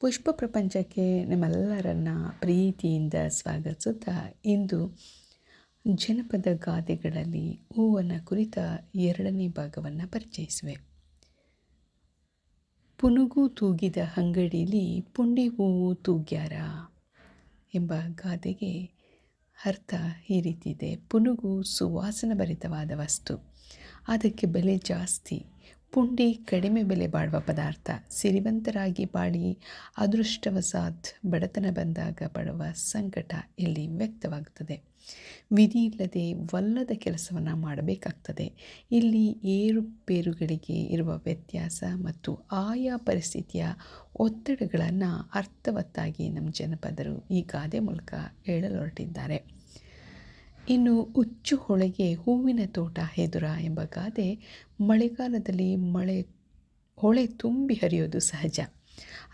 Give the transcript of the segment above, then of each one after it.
ಪುಷ್ಪ ಪ್ರಪಂಚಕ್ಕೆ ನಿಮ್ಮೆಲ್ಲರನ್ನ ಪ್ರೀತಿಯಿಂದ ಸ್ವಾಗತಿಸುತ್ತಾ ಇಂದು ಜನಪದ ಗಾದೆಗಳಲ್ಲಿ ಹೂವನ್ನು ಕುರಿತ ಎರಡನೇ ಭಾಗವನ್ನು ಪರಿಚಯಿಸುವೆ. ಪುನುಗು ತೂಗಿದ ಅಂಗಡಿಲಿ ಪುಂಡಿ ಹೂವು ತೂಗ್ಯಾರ ಎಂಬ ಗಾದೆಗೆ ಅರ್ಥ ಈ ರೀತಿ ಇದೆ ಪುನುಗು ಸುವಾಸನ ಭರಿತವಾದ ವಸ್ತು. ಅದಕ್ಕೆ ಬೆಲೆ ಜಾಸ್ತಿ. ಪುಂಡಿ ಕಡಿಮೆ ಬೆಲೆ ಬಾಳುವ ಪದಾರ್ಥ. ಸಿರಿವಂತರಾಗಿ ಬಾಳಿ ಅದೃಷ್ಟವಸಾತ್ ಬಡತನ ಬಂದಾಗ ಪಡುವ ಸಂಕಟ ಇಲ್ಲಿ ವ್ಯಕ್ತವಾಗುತ್ತದೆ. ವಿಧಿ ಇಲ್ಲದೆ ವಲ್ಲದ ಕೆಲಸವನ್ನು ಮಾಡಬೇಕಾಗ್ತದೆ. ಇಲ್ಲಿ ಏರುಪೇರುಗಳಿಗೆ ಇರುವ ವ್ಯತ್ಯಾಸ ಮತ್ತು ಆಯಾ ಪರಿಸ್ಥಿತಿಯ ಒತ್ತಡಗಳನ್ನು ಅರ್ಥವತ್ತಾಗಿ ನಮ್ಮ ಜನಪದರು ಈ ಗಾದೆ ಮೂಲಕ ಹೇಳಲೊರಟಿದ್ದಾರೆ. ಇನ್ನು ಹುಚ್ಚು ಹೊಳೆಗೆ ಹೂವಿನ ತೋಟ ಹೆದುರ ಎಂಬ ಗಾದೆ ಮಳೆಗಾಲದಲ್ಲಿ ಮಳೆ ಹೊಳೆ ತುಂಬಿ ಹರಿಯೋದು ಸಹಜ.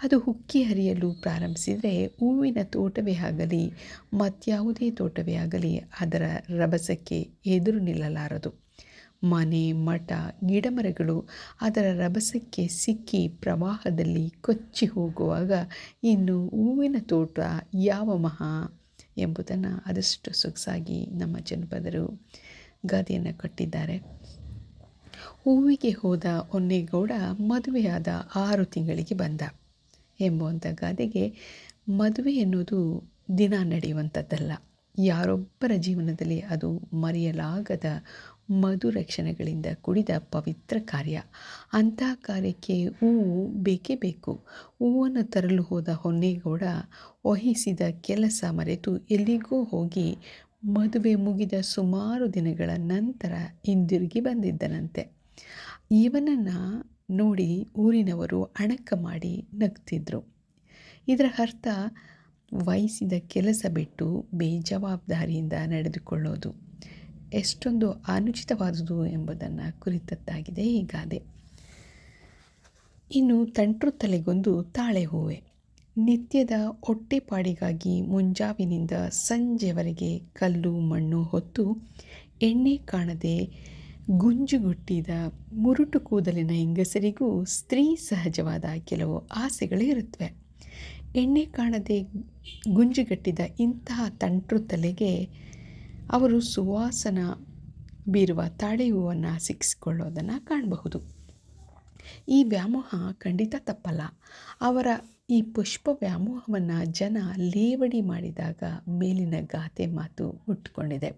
ಅದು ಉಕ್ಕಿ ಹರಿಯಲು ಪ್ರಾರಂಭಿಸಿದರೆ ಹೂವಿನ ತೋಟವೇ ಆಗಲಿ, ಮತ್ಯಾವುದೇ ತೋಟವೇ ಆಗಲಿ ಅದರ ರಭಸಕ್ಕೆ ಎದುರು ನಿಲ್ಲಲಾರದು. ಮನೆ, ಮಠ, ಗಿಡಮರಗಳು ಅದರ ರಭಸಕ್ಕೆ ಸಿಕ್ಕಿ ಪ್ರವಾಹದಲ್ಲಿ ಕೊಚ್ಚಿ ಹೋಗುವಾಗ ಇನ್ನು ಹೂವಿನ ತೋಟ ಯಾವ ಮಹಾ ಎಂಬುದನ್ನು ಅದಷ್ಟು ಸೊಗಸಾಗಿ ನಮ್ಮ ಜನಪದರು ಗಾದೆಯನ್ನು ಕಟ್ಟಿದ್ದಾರೆ. ಹೂವಿಗೆ ಹೋದ ಹೊನ್ನೇಗೌಡ ಮದುವೆಯಾದ ಆರು ತಿಂಗಳಿಗೆ ಬಂದ. ಎಂಬುವಂಥ ಗಾದೆಗೆ ಮದುವೆ ಎನ್ನುವುದು ದಿನ ನಡೆಯುವಂಥದ್ದಲ್ಲ. ಯಾರೊಬ್ಬರ ಜೀವನದಲ್ಲಿ ಅದು ಮರೆಯಲಾಗದ ಮಧುರ ಕುಡಿದ ಕೂಡಿದ ಪವಿತ್ರ ಕಾರ್ಯ. ಅಂಥ ಕಾರ್ಯಕ್ಕೆ ಹೂವು ಬೇಕೇ ಬೇಕು. ಹೂವನ್ನು ತರಲು ಹೋದ ಹೊನ್ನೇಗೌಡ ವಹಿಸಿದ ಕೆಲಸ ಮರೆತು ಎಲ್ಲಿಗೂ ಹೋಗಿ ಮದುವೆ ಮುಗಿದ ಸುಮಾರು ದಿನಗಳ ನಂತರ ಹಿಂದಿರುಗಿ ಬಂದಿದ್ದನಂತೆ. ಇವನನ್ನು ನೋಡಿ ಊರಿನವರು ಅಣಕ ಮಾಡಿ ನಗ್ತಿದ್ರು. ಇದರ ಅರ್ಥ, ವಹಿಸಿದ ಕೆಲಸ ಬಿಟ್ಟು ಬೇಜವಾಬ್ದಾರಿಯಿಂದ ನಡೆದುಕೊಳ್ಳೋದು. ಎಷ್ಟೊಂದು ಅನುಚಿತವಾದುದು ಎಂಬುದನ್ನು ಕುರಿತದ್ದಾಗಿದೆ ಈ ಗಾದೆ. ಇನ್ನು ತಂಟ್ರು ತಲೆಗೊಂದು ತಾಳೆ ಹೂವೆ. ನಿತ್ಯದ ಹೊಟ್ಟೆಪಾಡಿಗಾಗಿ ಮುಂಜಾವಿನಿಂದ ಸಂಜೆವರೆಗೆ ಕಲ್ಲು ಮಣ್ಣು ಹೊತ್ತು ಎಣ್ಣೆ ಕಾಣದೆ ಗುಂಜುಗುಟ್ಟಿದ ಮುರುಟು ಕೂದಲಿನ ಹೆಂಗಸರಿಗೂ ಸ್ತ್ರೀ ಸಹಜವಾದ ಕೆಲವು ಆಸೆಗಳು ಇರುತ್ತವೆ ಎಣ್ಣೆ ಕಾಣದೆ ಗುಂಜುಗಟ್ಟಿದ ಇಂತಹ ತಂಟ್ರು ತಲೆಗೆ ಅವರು ಸುವಾಸನ ಬೀರುವ ತಾಳೆ ಹೂವನ್ನು ಸಿಕ್ಕಿಸಿಕೊಳ್ಳೋದನ್ನು ಕಾಣಬಹುದು. ಈ ವ್ಯಾಮೋಹ ಖಂಡಿತ ತಪ್ಪಲ್ಲ. ಅವರ ಈ ಪುಷ್ಪ ವ್ಯಾಮೋಹವನ್ನು ಜನ ಲೇವಡಿ ಮಾಡಿದಾಗ ಮೇಲಿನ ಗಾತೆ ಮಾತು ಹುಟ್ಟುಕೊಂಡಿದೆ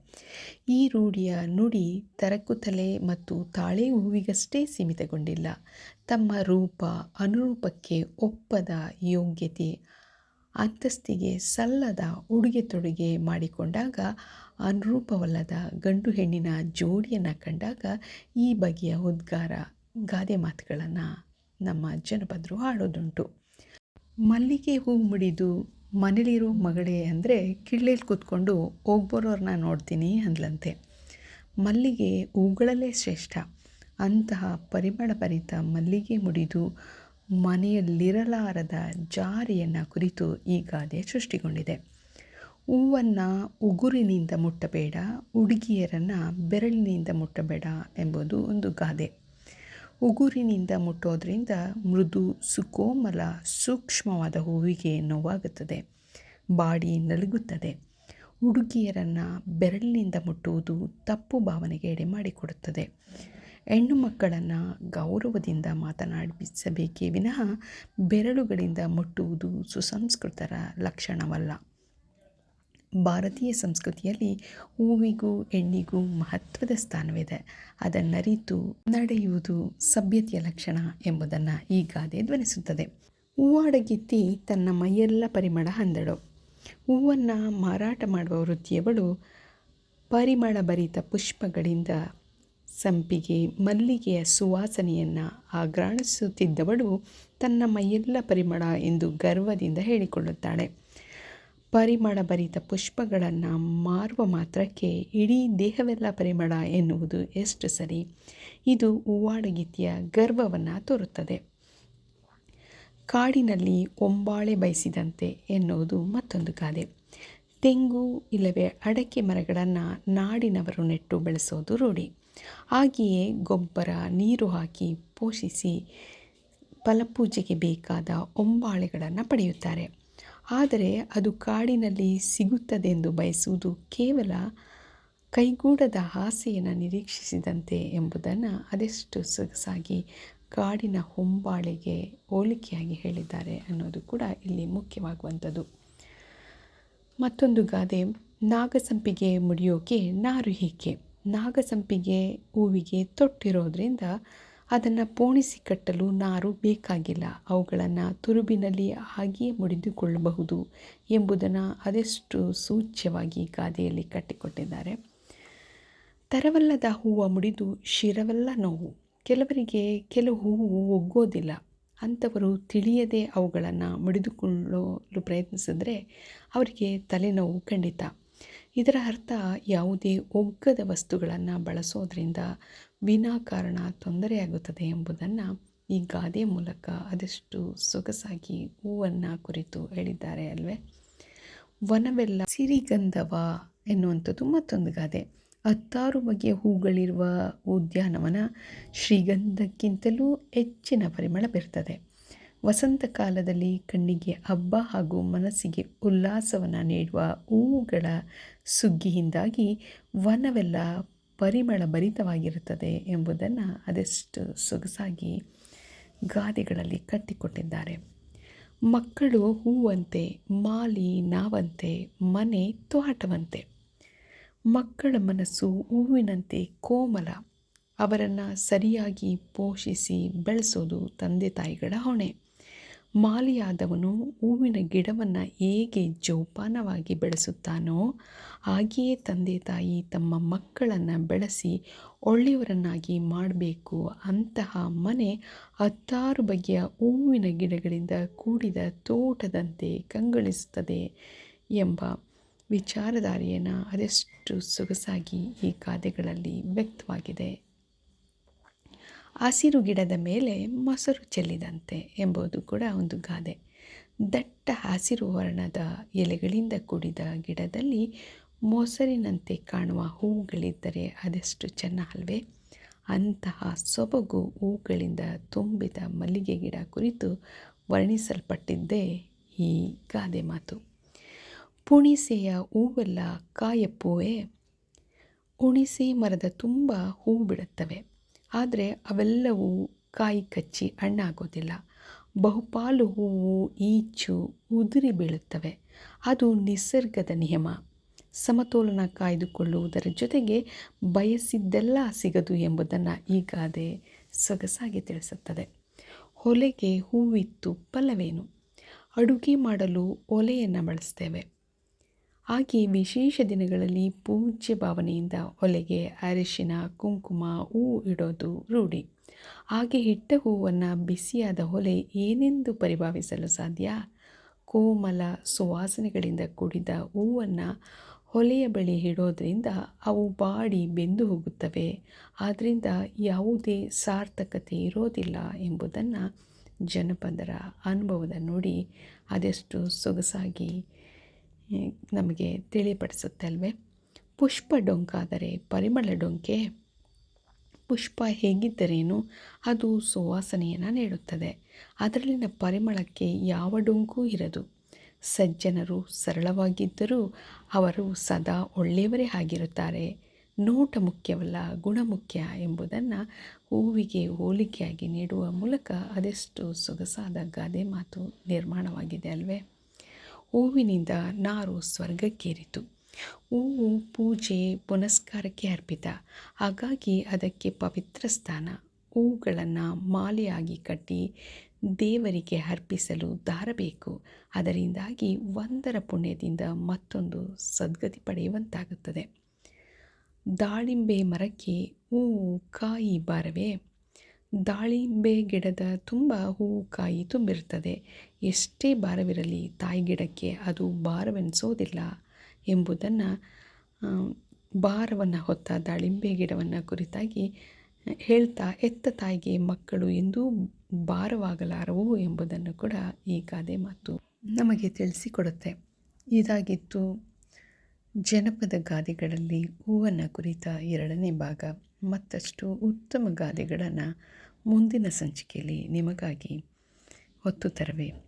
ಈ ರೂಢಿಯ ನುಡಿ ತರಕುತಲೆ ಮತ್ತು ತಾಳೆ ಹೂವಿಗಷ್ಟೇ ಸೀಮಿತಗೊಂಡಿಲ್ಲ. ತಮ್ಮ ರೂಪ, ಅನುರೂಪಕ್ಕೆ ಒಪ್ಪದ ಯೋಗ್ಯತೆ ಅಂತಸ್ತಿಗೆ ಸಲ್ಲದ ಉಡುಗೆ ತೊಡುಗೆ ಮಾಡಿಕೊಂಡಾಗ, ಅನುರೂಪವಲ್ಲದ ಗಂಡು ಹೆಣ್ಣಿನ ಜೋಡಿಯನ್ನು ಕಂಡಾಗ ಈ ಬಗೆಯ ಉದ್ಗಾರ, ಗಾದೆ ಮಾತುಗಳನ್ನು ನಮ್ಮ ಜನಪದರು ಹಾಡೋದುಂಟು ಮಲ್ಲಿಗೆ ಹೂ ಮುಡಿದು ಮನೇಲಿರೋ ಮಗಳೇ ಅಂದರೆ ಕಿಳ್ಳೇಲಿ ಕೂತ್ಕೊಂಡು ಹೋಗ್ಬರೋರನ್ನ ನೋಡ್ತೀನಿ ಅಂದ್ಲಂತೆ. ಮಲ್ಲಿಗೆ ಹೂಗಳಲ್ಲೇ ಶ್ರೇಷ್ಠ. ಅಂತಹ ಪರಿಮಳ ಭರಿತ ಮಲ್ಲಿಗೆ ಮುಡಿದು ಮನೆಯಲ್ಲಿರಲಾರದ ಜಾರಿಯನ್ನು ಕುರಿತು ಈ ಗಾದೆ ಸೃಷ್ಟಿಗೊಂಡಿದೆ. ಹೂವನ್ನು ಉಗುರಿನಿಂದ ಮುಟ್ಟಬೇಡ ಹುಡುಗಿಯರನ್ನು ಬೆರಳಿನಿಂದ ಮುಟ್ಟಬೇಡ ಎಂಬುದು ಒಂದು ಗಾದೆ. ಉಗುರಿನಿಂದ ಮುಟ್ಟೋದ್ರಿಂದ ಮೃದು, ಸುಕೋಮಲ, ಸೂಕ್ಷ್ಮವಾದ ಹೂವಿಗೆ ನೋವಾಗುತ್ತದೆ, ಬಾಡಿ ನಲುಗುತ್ತದೆ. ಹುಡುಗಿಯರನ್ನು ಬೆರಳಿನಿಂದ ಮುಟ್ಟುವುದು ತಪ್ಪು ಭಾವನೆಗೆ ಎಡೆ ಮಾಡಿಕೊಡುತ್ತದೆ ಹೆಣ್ಣು ಮಕ್ಕಳನ್ನು ಗೌರವದಿಂದ ಮಾತನಾಡಿಸಬೇಕೇ ವಿನಃ ಬೆರಳುಗಳಿಂದ ಮುಟ್ಟುವುದು ಸುಸಂಸ್ಕೃತರ ಲಕ್ಷಣವಲ್ಲ. ಭಾರತೀಯ ಸಂಸ್ಕೃತಿಯಲ್ಲಿ ಹೂವಿಗೂ ಹೆಣ್ಣಿಗೂ ಮಹತ್ವದ ಸ್ಥಾನವಿದೆ. ಅದನ್ನರಿತು ನಡೆಯುವುದು ಸಭ್ಯತೆಯ ಲಕ್ಷಣ ಎಂಬುದನ್ನು ಈ ಗಾದೆ ಧ್ವನಿಸುತ್ತದೆ. ಹೂವಾಡಗಿತ್ತಿ ತನ್ನ ಮೈಯೆಲ್ಲ ಪರಿಮಳ ಹಂದಳು. ಹೂವನ್ನು ಮಾರಾಟ ಮಾಡುವ ವೃತ್ತಿಯವಳು ಪರಿಮಳ ಭರಿತ ಪುಷ್ಪಗಳಿಂದ ಸಂಪಿಗೆ ಮಲ್ಲಿಗೆಯ ಸುವಾಸನೆಯನ್ನು ಆಗ್ರಾಣಿಸುತ್ತಿದ್ದವಳು ತನ್ನ ಮೈಯೆಲ್ಲ ಪರಿಮಳ ಎಂದು ಗರ್ವದಿಂದ ಹೇಳಿಕೊಳ್ಳುತ್ತಾಳೆ. ಪರಿಮಳ ಭರಿತ ಪುಷ್ಪಗಳನ್ನು ಮಾರುವ ಮಾತ್ರಕ್ಕೆ ಇಡೀ ದೇಹವೆಲ್ಲ ಪರಿಮಳ ಎನ್ನುವುದು ಎಷ್ಟು ಸರಿ. ಇದು ಹೂವಾಡಗೀತೆಯ ಗರ್ವವನ್ನು ತೋರುತ್ತದೆ. ಕಾಡಿನಲ್ಲಿ ಒಂಬಾಳೆ ಬಯಸಿದಂತೆ ಎನ್ನುವುದು ಮತ್ತೊಂದು ಗಾದೆ ತೆಂಗು, ಇಲ್ಲವೇ ಅಡಕೆ ಮರಗಳನ್ನು ನಾಡಿನವರು ನೆಟ್ಟು ಬೆಳೆಸೋದು ರೂಢಿ. ಹಾಗೆಯೇ ಗೊಬ್ಬರ, ನೀರು ಹಾಕಿ ಪೋಷಿಸಿ ಫಲಪೂಜೆಗೆ ಬೇಕಾದ ಒಂಬಾಳೆಗಳನ್ನು ಪಡೆಯುತ್ತಾರೆ. ಆದರೆ ಅದು ಕಾಡಿನಲ್ಲಿ ಸಿಗುತ್ತದೆಂದು ಬಯಸುವುದು ಕೇವಲ ಕೈಗೂಡದ ಆಸೆಯನ್ನು ನಿರೀಕ್ಷಿಸಿದಂತೆ ಎಂಬುದನ್ನು ಅದೆಷ್ಟು ಸೊಗಸಾಗಿ ಕಾಡಿನ ಹೊಂಬಾಳೆಗೆ ಹೋಲಿಕೆಯಾಗಿ ಹೇಳಿದ್ದಾರೆ ಅನ್ನೋದು ಕೂಡ ಇಲ್ಲಿ ಮುಖ್ಯವಾಗುವಂಥದ್ದು. ಮತ್ತೊಂದು ಗಾದೆ, ನಾಗಸಂಪಿಗೆ ಮುಡಿಯೋಕೆ ನಾರು ನಾಗಸಂಪಿಗೆ ಹೂವಿಗೆ ತೊಟ್ಟಿರೋದ್ರಿಂದ ಅದನ್ನು ಪೋಣಿಸಿ ಕಟ್ಟಲು ನಾರು ಬೇಕಾಗಿಲ್ಲ. ಅವುಗಳನ್ನು ತುರುಬಿನಲ್ಲಿ ಹಾಗೆಯೇ ಮುಡಿದುಕೊಳ್ಳಬಹುದು ಎಂಬುದನ್ನು ಅದೆಷ್ಟು ಸೂಚ್ಯವಾಗಿ ಗಾದೆಯಲ್ಲಿ ಕಟ್ಟಿಕೊಟ್ಟಿದ್ದಾರೆ. ತರವಲ್ಲದ ಹೂವು ಮುಡಿದು ಶಿರವಲ್ಲ ನೋವು. ಕೆಲವರಿಗೆ ಕೆಲವು ಹೂವು ಒಗ್ಗೋದಿಲ್ಲ. ಅಂಥವರು ತಿಳಿಯದೆ ಅವುಗಳನ್ನು ಮುಡಿದುಕೊಳ್ಳಲು ಪ್ರಯತ್ನಿಸಿದ್ರೆ ಅವರಿಗೆ ತಲೆನೋವು ಖಂಡಿತ. ಇದರ ಅರ್ಥ ಯಾವುದೇ ಒಗ್ಗದ ವಸ್ತುಗಳನ್ನು ಬಳಸೋದ್ರಿಂದ ವಿನಾಕಾರಣ ತೊಂದರೆಯಾಗುತ್ತದೆ ಎಂಬುದನ್ನು ಈ ಗಾದೆ ಮೂಲಕ ಅದೆಷ್ಟು ಸೊಗಸಾಗಿ ಹೂವನ್ನು ಕುರಿತು ಹೇಳಿದ್ದಾರೆ ಅಲ್ವೇ? ವನವೆಲ್ಲ ಸಿರಿಗಂಧವ ಎನ್ನುವಂಥದ್ದು ಮತ್ತೊಂದು ಗಾದೆ. ಹತ್ತಾರು ಬಗೆಯ ಹೂಗಳಿರುವ ಉದ್ಯಾನವನ ಶ್ರೀಗಂಧಕ್ಕಿಂತಲೂ ಹೆಚ್ಚಿನ ಪರಿಮಳ ಬೀರ್ತದೆ. ವಸಂತ ಕಾಲದಲ್ಲಿ ಕಣ್ಣಿಗೆ ಹಬ್ಬ ಹಾಗೂ ಮನಸ್ಸಿಗೆ ಉಲ್ಲಾಸವನ್ನು ನೀಡುವ ಹೂವುಗಳ ಸುಗ್ಗಿಯಿಂದಾಗಿ ವನವೆಲ್ಲ ಪರಿಮಳ ಭರಿತವಾಗಿರುತ್ತದೆ ಎಂಬುದನ್ನು ಅದೆಷ್ಟು ಸೊಗಸಾಗಿ ಗಾದೆಗಳಲ್ಲಿ ಕಟ್ಟಿಕೊಟ್ಟಿದ್ದಾರೆ. ಮಕ್ಕಳು ಹೂವಂತೆ, ಮಾಲಿ, ನಾವಂತೆ, ಮನೆ, ತೋಟವಂತೆ. ಮಕ್ಕಳ ಮನಸ್ಸು ಹೂವಿನಂತೆ ಕೋಮಲ. ಅವರನ್ನು ಸರಿಯಾಗಿ ಪೋಷಿಸಿ ಬೆಳೆಸೋದು ತಂದೆ ತಾಯಿಗಳ ಹೊಣೆ. ಮಾಲಿಯಾದವನು ಹೂವಿನ ಗಿಡವನ್ನು ಹೇಗೆ ಜೋಪಾನವಾಗಿ ಬೆಳೆಸುತ್ತಾನೋ ಹಾಗೆಯೇ ತಂದೆ ತಾಯಿ ತಮ್ಮ ಮಕ್ಕಳನ್ನು ಬೆಳೆಸಿ ಒಳ್ಳೆಯವರನ್ನಾಗಿ ಮಾಡಬೇಕು. ಅಂತಹ ಮನೆ ಹತ್ತಾರು ಬಗೆಯ ಹೂವಿನ ಗಿಡಗಳಿಂದ ಕೂಡಿದ ತೋಟದಂತೆ ಕಂಗೊಳಿಸುತ್ತದೆ ಎಂಬ ವಿಚಾರಧಾರೆಯನ್ನು ಅದೆಷ್ಟು ಸೊಗಸಾಗಿ ಈ ಗಾದೆಗಳಲ್ಲಿ ವ್ಯಕ್ತವಾಗಿದೆ. ಹಸಿರು ಗಿಡದ ಮೇಲೆ ಮೊಸರು ಚೆಲ್ಲಿದಂತೆ ಎಂಬುದು ಕೂಡ ಒಂದು ಗಾದೆ. ದಟ್ಟ ಹಸಿರು ವರ್ಣದ ಎಲೆಗಳಿಂದ ಕೂಡಿದ ಗಿಡದಲ್ಲಿ ಮೊಸರಿನಂತೆ ಕಾಣುವ ಹೂವುಗಳಿದ್ದರೆ ಅದೆಷ್ಟು ಚೆನ್ನ ಅಲ್ವೇ ಅಂತಹ ಸೊಬಗು ಹೂಗಳಿಂದ ತುಂಬಿದ ಮಲ್ಲಿಗೆ ಗಿಡ ಕುರಿತು ವರ್ಣಿಸಲ್ಪಟ್ಟಿದ್ದೇ ಈ ಗಾದೆ ಮಾತು. ಪುಣಿಸೆಯ ಹೂವೆಲ್ಲ ಕಾಯಪ್ಪುವೆ. ಉಣಿಸಿ ಮರದ ತುಂಬ ಹೂ ಬಿಡುತ್ತವೆ. ಆದರೆ ಅವೆಲ್ಲವೂ ಕಾಯಿ ಕಚ್ಚಿ ಹಣ್ಣಾಗೋದಿಲ್ಲ. ಬಹುಪಾಲು ಹೂವು, ಈಚು, ಉದುರಿ ಬೀಳುತ್ತವೆ. ಅದು ನಿಸರ್ಗದ ನಿಯಮ. ಸಮತೋಲನ ಕಾಯ್ದುಕೊಳ್ಳುವುದರ ಜೊತೆಗೆ ಬಯಸಿದ್ದೆಲ್ಲ ಸಿಗದು ಎಂಬುದನ್ನು ಈ ಗಾದೆ ಸೊಗಸಾಗಿ ತಿಳಿಸುತ್ತದೆ. ಹೊಲೆಗೆ ಹೂವಿತ್ತು ಫಲವೇನು? ಅಡುಗೆ ಮಾಡಲು ಒಲೆಯನ್ನು ಬಳಸ್ತೇವೆ. ಹಾಗೆ ವಿಶೇಷ ದಿನಗಳಲ್ಲಿ ಪೂಜ್ಯ ಭಾವನೆಯಿಂದ ಒಲೆಗೆ ಅರಿಶಿನ, ಕುಂಕುಮ, ಹೂ ಇಡೋದು ರೂಢಿ. ಹಾಗೆ ಇಟ್ಟ ಹೂವನ್ನು ಬಿಸಿಯಾದ ಒಲೆ ಏನೆಂದು ಪರಿಭಾವಿಸಲು ಸಾಧ್ಯ? ಕೋಮಲ ಸುವಾಸನೆಗಳಿಂದ ಕೂಡಿದ ಹೂವನ್ನು ಹೊಲೆಯ ಬಳಿ ಇಡೋದ್ರಿಂದ ಅವು ಬಾಡಿ ಬೆಂದು ಹೋಗುತ್ತವೆ. ಆದ್ದರಿಂದ ಯಾವುದೇ ಸಾರ್ಥಕತೆ ಇರೋದಿಲ್ಲ ಎಂಬುದನ್ನು ಜನಪದರ ಅನುಭವದ ನೋಡಿ ಅದೆಷ್ಟು ಸೊಗಸಾಗಿ ನಮಗೆ ತಿಳಿಪಡಿಸುತ್ತೆ ಅಲ್ವೇ ಪುಷ್ಪ ಡೊಂಕಾದರೆ ಪರಿಮಳ ಡೊಂಕೆ. ಪುಷ್ಪ ಹೇಗಿದ್ದರೇನು? ಅದು ಸುವಾಸನೆಯನ್ನು ನೀಡುತ್ತದೆ. ಅದರಲ್ಲಿನ ಪರಿಮಳಕ್ಕೆ ಯಾವ ಡೊಂಕೂ ಇರದು? ಸಜ್ಜನರು ಸರಳವಾಗಿದ್ದರೂ ಅವರು ಸದಾ ಒಳ್ಳೆಯವರೇ ಆಗಿರುತ್ತಾರೆ. ನೋಟ ಮುಖ್ಯವಲ್ಲ, ಗುಣ ಮುಖ್ಯ ಎಂಬುದನ್ನು ಹೂವಿಗೆ ಹೋಲಿಕೆಯಾಗಿ ನೀಡುವ ಮೂಲಕ ಅದೆಷ್ಟು ಸೊಗಸಾದ ಗಾದೆ ಮಾತು ನಿರ್ಮಾಣವಾಗಿದೆ ಅಲ್ವೇ? ಹೂವಿನಿಂದ ನಾರು ಸ್ವರ್ಗಕ್ಕೇರಿತು. ಹೂವು ಪೂಜೆ ಪುನಸ್ಕಾರಕ್ಕೆ ಅರ್ಪಿತ. ಹಾಗಾಗಿ ಅದಕ್ಕೆ ಪವಿತ್ರ ಸ್ಥಾನ. ಹೂಗಳನ್ನು ಮಾಲೆಯಾಗಿ ಕಟ್ಟಿ ದೇವರಿಗೆ ಅರ್ಪಿಸಲು ದಾರಬೇಕು. ಅದರಿಂದಾಗಿ ಒಂದರ ಪುಣ್ಯದಿಂದ ಮತ್ತೊಂದು ಸದ್ಗತಿ ಪಡೆಯುವಂತಾಗುತ್ತದೆ. ದಾಳಿಂಬೆ ಮರಕ್ಕೆ ಹೂವು ಕಾಯಿ ಬಾರವೇ? ದಾಳಿಂಬೆ ಗಿಡದ ತುಂಬ ಹೂವು ಕಾಯಿ ತುಂಬಿರುತ್ತದೆ. ಎಷ್ಟೇ ಭಾರವಿರಲಿ ತಾಯಿ ಗಿಡಕ್ಕೆ ಅದು ಭಾರವೆನಿಸೋದಿಲ್ಲ ಎಂಬುದನ್ನು ಭಾರವನ್ನು ಹೊತ್ತ ದಾಳಿಂಬೆ ಗಿಡವನ್ನು ಕುರಿತಾಗಿ ಹೇಳ್ತಾ ಎತ್ತ ತಾಯಿಗೆ ಮಕ್ಕಳು ಎಂದೂ ಭಾರವಾಗಲಾರವು ಎಂಬುದನ್ನು ಕೂಡ ಈ ಗಾದೆ ಮಾತು ನಮಗೆ ತಿಳಿಸಿಕೊಡುತ್ತೆ. ಇದಾಗಿತ್ತು ಜನಪದ ಗಾದೆಗಳಲ್ಲಿ ಹೂವನ್ನು ಕುರಿತ ಎರಡನೇ ಭಾಗ. ಮತ್ತಷ್ಟು ಉತ್ತಮ ಗಾದೆಗಳನ್ನು ಮುಂದಿನ ಸಂಚಿಕೆಯಲ್ಲಿ ನಿಮಗಾಗಿ ಹೊತ್ತು ತರುವೆ.